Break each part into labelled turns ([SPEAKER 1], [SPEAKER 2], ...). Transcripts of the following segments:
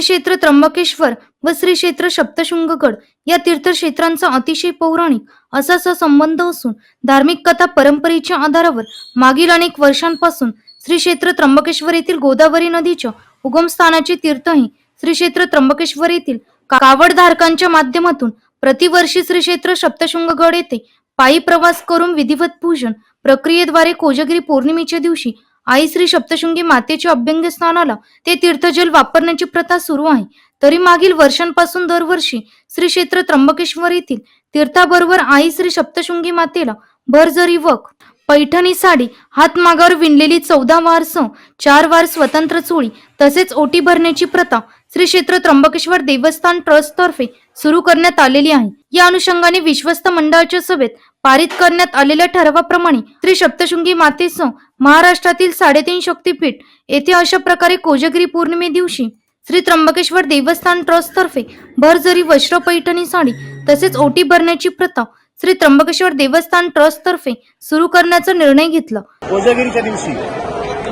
[SPEAKER 1] श्री क्षेत्र त्र्यंबकेश्वर व श्री क्षेत्र सप्तशृंगगड या तीर्थक्षेत्रांचा अतिशय पौराणिक असा संबंध असून धार्मिक कथा परंपरेच्या आधारावर मागील अनेक वर्षांपासून श्री क्षेत्र त्र्यंबकेश्वर येथील गोदावरी नदीच्या उगमस्थानाचे तीर्थही श्री क्षेत्र त्र्यंबकेश्वर येथील कावडधारकांच्या माध्यमातून प्रतिवर्षी श्री क्षेत्र सप्तशृंगगड येथे पायी प्रवास करून विधिवत पूजन प्रक्रियेद्वारे कोजगिरी पौर्णिमेच्या दिवशी आई श्री सप्तशृंगी मातेच्या अभ्यंग स्नानाला ते तीर्थजल वापरण्याची प्रथा सुरू आहे. तरी मागील वर्षांपासून दरवर्षी श्री क्षेत्र त्र्यंबकेश्वर येथील तीर्थाबरोबर आई श्री सप्तशृंगी मातेला भरजरी वक पैठणी साडी हातमागावर विणलेली चौदा वारस चार वार स्वतंत्र चोळी तसेच ओटी भरण्याची प्रथा श्री क्षेत्र त्र्यंबकेश्वर देवस्थान ट्रस्ट तर्फे सुरू करण्यात आलेली आहे. या अनुषंगाने विश्वस्त मंडळाच्या सभेत पारित करण्यात आलेल्या ठरावाप्रमाणे श्री सप्तशृंगी मातेसह महाराष्ट्रातील साडेतीन शक्तीपीठ येथे अशा प्रकारे कोजगिरी पौर्णिमे दिवशी श्री त्र्यंबकेश्वर देवस्थान ट्रस्ट तर्फे भरजरी वस्त्र पैठणी साडी तसेच ओटी भरण्याची प्रथा श्री त्र्यंबकेश्वर देवस्थान ट्रस्ट तर्फे सुरू करण्याचा निर्णय घेतला.
[SPEAKER 2] कोजगिरीच्या दिवशी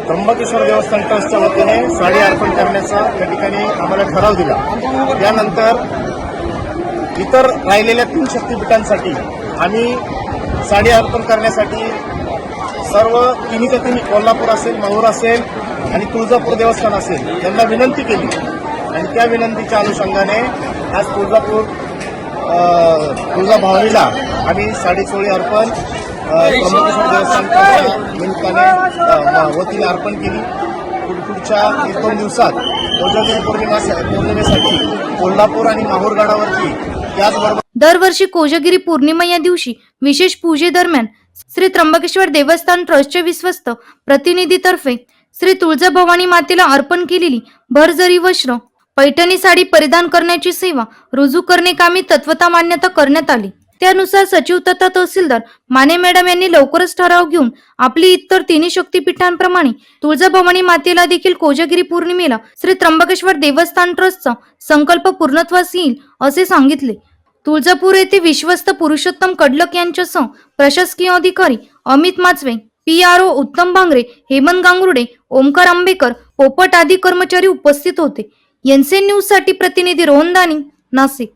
[SPEAKER 2] त्र्यंबकेश्वर देवस्थान ट्रस्टच्या वतीने साडी अर्पण करण्याचा त्या ठिकाणी आम्हाला ठराव दिला. त्यानंतर इतर राहिलेल्या तीन शक्तीपीठांसाठी आम्ही साडी अर्पण करण्यासाठी सर्व तिन्हीच्या तिन्ही कोल्हापूर असेल माहूर असेल आणि तुळजापूर देवस्थान असेल त्यांना विनंती केली. आणि त्या विनंतीच्या अनुषंगाने आज तुळजापूर तुळजा भावनीला आम्ही साडी चोळी अर्पण अ, त्र्यंबकेश्वर निमित्ताने अ, वतीने अर्पण केली. पुढच्या एक दोन दिवसात कोजागिरी पौर्णिमा पौर्णिमेसाठी कोल्हापूर आणि माहूर गडावरती त्याचबरोबर
[SPEAKER 1] दरवर्षी कोजागिरी पौर्णिमा या दिवशी विशेष पूजेदरम्यान श्री त्र्यंबकेश्वर देवस्थान ट्रस्टचे विश्वस्त प्रतिनिधीतर्फे श्री तुळजाभवानी मातेला अर्पण केलेली भरजरी वस्त्र पैठणी साडी परिधान करण्याची सेवा रुजू करणे कामी तत्वता मान्यता करण्यात आली. त्यानुसार सचिव तथा तहसीलदार माने मॅडम यांनी लवकरच ठराव घेऊन आपली इतर तिन्ही शक्तीपीठांप्रमाणे तुळजाभवानी मातेला देखील कोजागिरी पौर्णिमेला श्री त्र्यंबकेश्वर देवस्थान ट्रस्टचा संकल्प पूर्णत्वास येईल असे सांगितले. तुळजापूर येथे विश्वस्त पुरुषोत्तम कडलक यांच्यासह प्रशासकीय अधिकारी Amit Machve P R O Uttam Bhangare Hemant Gangurde Omkar Ambekar पोपट आदी कर्मचारी उपस्थित होते. एनसीएन न्यूजसाठी प्रतिनिधी रोहन दानी नाशिक.